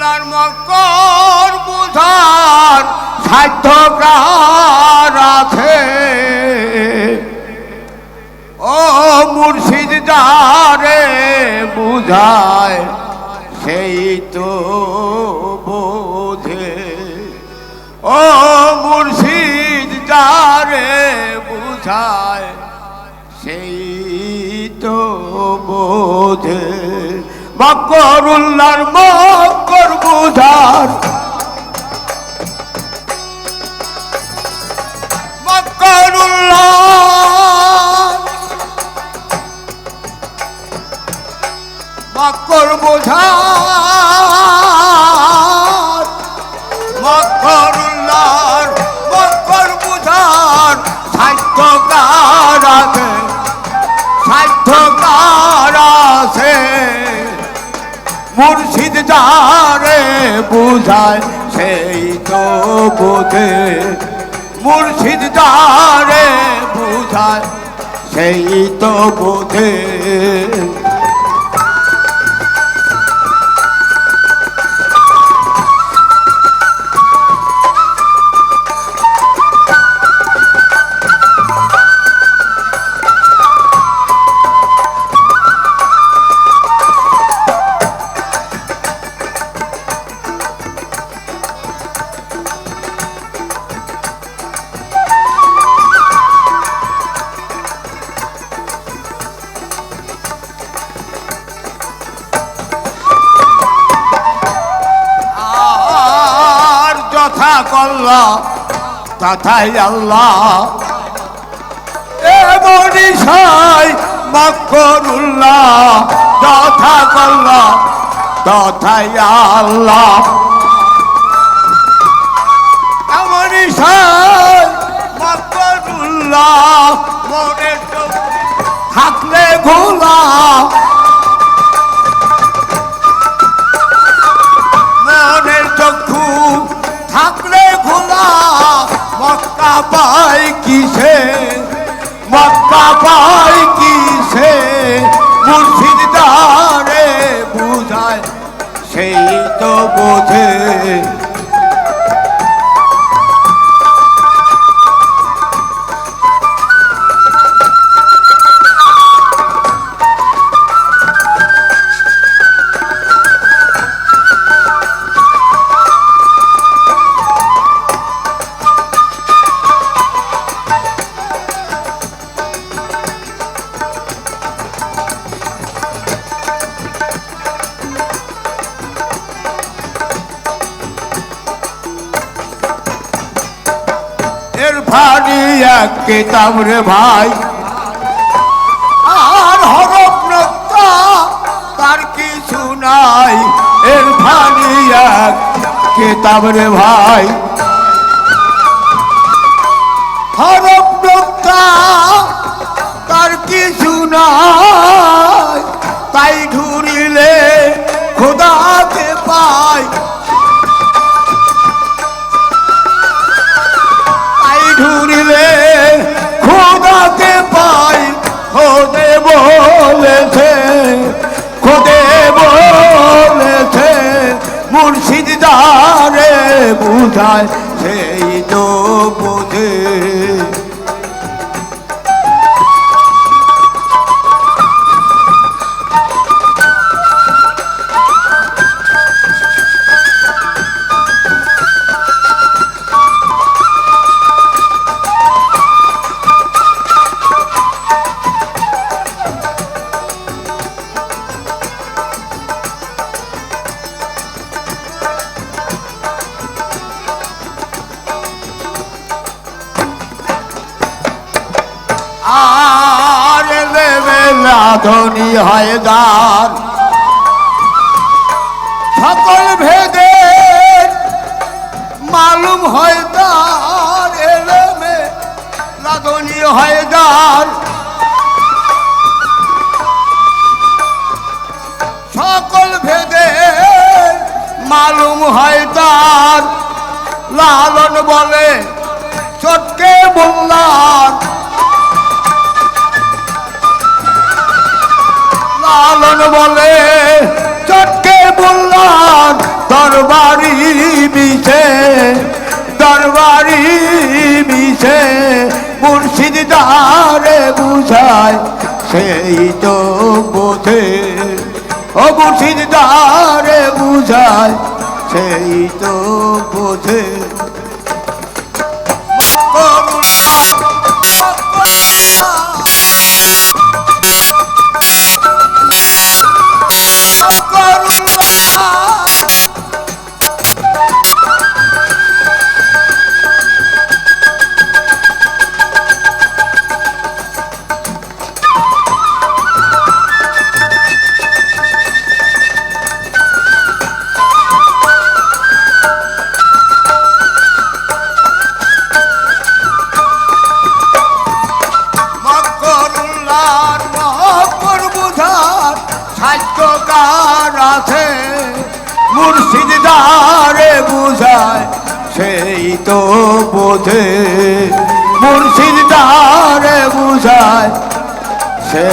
আল্লাহর মকর বুধার সাধ্য কার আছে। ও মুর্শিদ যারে বুঝায়, সেই তো বোঝে। ও মুর্শিদ যারে বুঝায়, সেই তো বোঝে। মকরুল্লার মকর বুঝার মকর বুঝার। মকরুল্লাহর মকর বুঝার। সাহিত্যকার মুর্শিদ যারে বুঝায় সেই তো বোধে মুর্শিদ যারে বুঝায় সেই তো বোঝে। করল তথাই আল্লাহ। মকরুল্লাহ যথা করল তথাই আল্লাহ। মনে থাকলে ঘোলা মুর্শিদ বুঝায় সেই তো বোঝে ভারী এক কিতাব রে ভাই। আর হরফ নক্তা তার কিছু নাই। এর ভারী এক কিতাব রে ভাই। হরফ নক্তা তার কিছু নাই। বুঝায় সেই তো বোঝে ধনী হয় গান সকল ভেদে মালুম হয় তার, এলেমে লাদনী হয় গান সকল ভেদে মালুম হয় তার। লালন বলে চটকে বললাম লালন বলে চটকে বললাম দরবারি মিছে দরবারি মিছে, মুর্শিদ দারে বুঝায় সেই তো বোধে ও মুর্শিদ দারে বুঝায় সেই তো বোধে Oh মুর্শিদারে বুঝায় সেই তো বোধে মুর্শিদারে বুঝায় সে